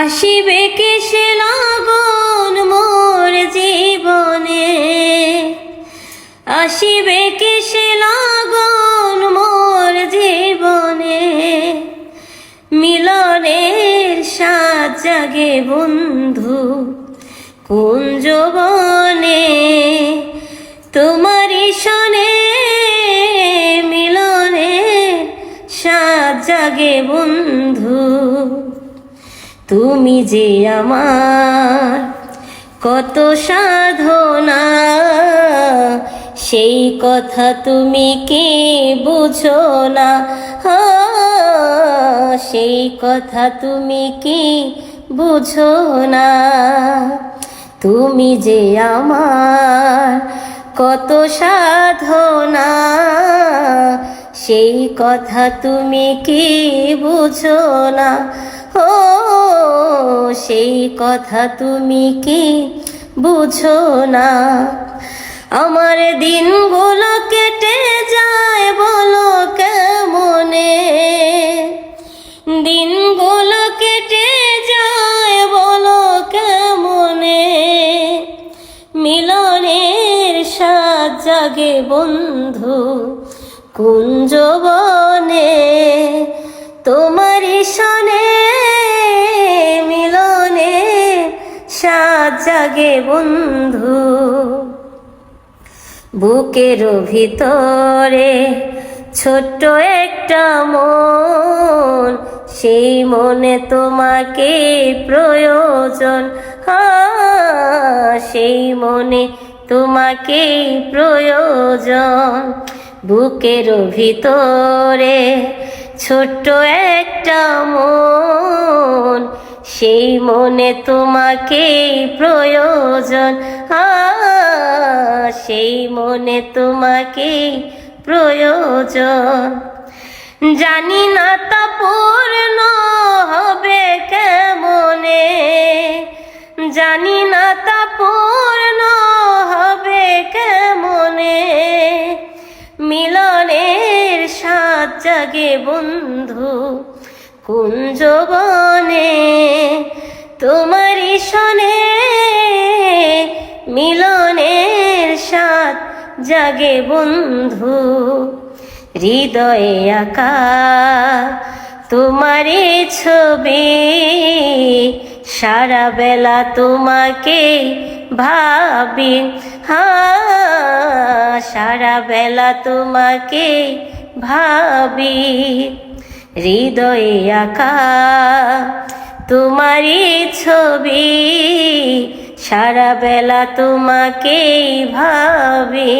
আসিবে কেসে লগন মোর জীবনে? আসিবে কেসে লগন মোর জীবনে? মিলনের সাজ জাগে বন্ধু, কোন কুঞ্জবনে তোমারই শনে মিলনে সাত জাগে বন্ধু তুমি যে আমার কত সাধনা, সেই কথা তুমি কে বুঝো না? সেই কথা তুমি কি বুঝো না? তুমি যে আমার কত সাধনা, সেই কথা তুমি কি বুঝো না? ও সেই কথা তুমি কি বুঝো না? আমার দিনগুলো কেটে যায় বলো কেমনে? দিনগুলো কেটে যায় বলো কেমনে? মিলনের সাত জাগে বন্ধু কুঞ্জবনে তোমারই সনে জাগে বন্ধু। বুকের ভিতরে ছোট্ট একটা মন, সেই মনে তোমাকে প্রয়োজন। সেই মনে তোমাকে প্রয়োজন। বুকের ভিতরে ছোট্ট একটা মন সেই মনে তোমাকে প্রয়োজন। সেই মনে তোমাকে প্রয়োজন। জানি না তা পূর্ণ হবে কেমনে। জানি না তা পূর্ণ হবে কেমনে। মিলনের সাত জাগে বন্ধু। কুঞ্জবনে তোমারই শনে মিলনের সাত জাগে বন্ধু, হৃদয়ে আঁকা তোমারই ছবি। সারা বেলা তোমাকে ভাবি হ্যাঁ সারা বেলা তোমাকে ভাবি। হৃদয়ে আঁকা তোমারই ছবি। সারা বেলা তোমাকেই ভাবি।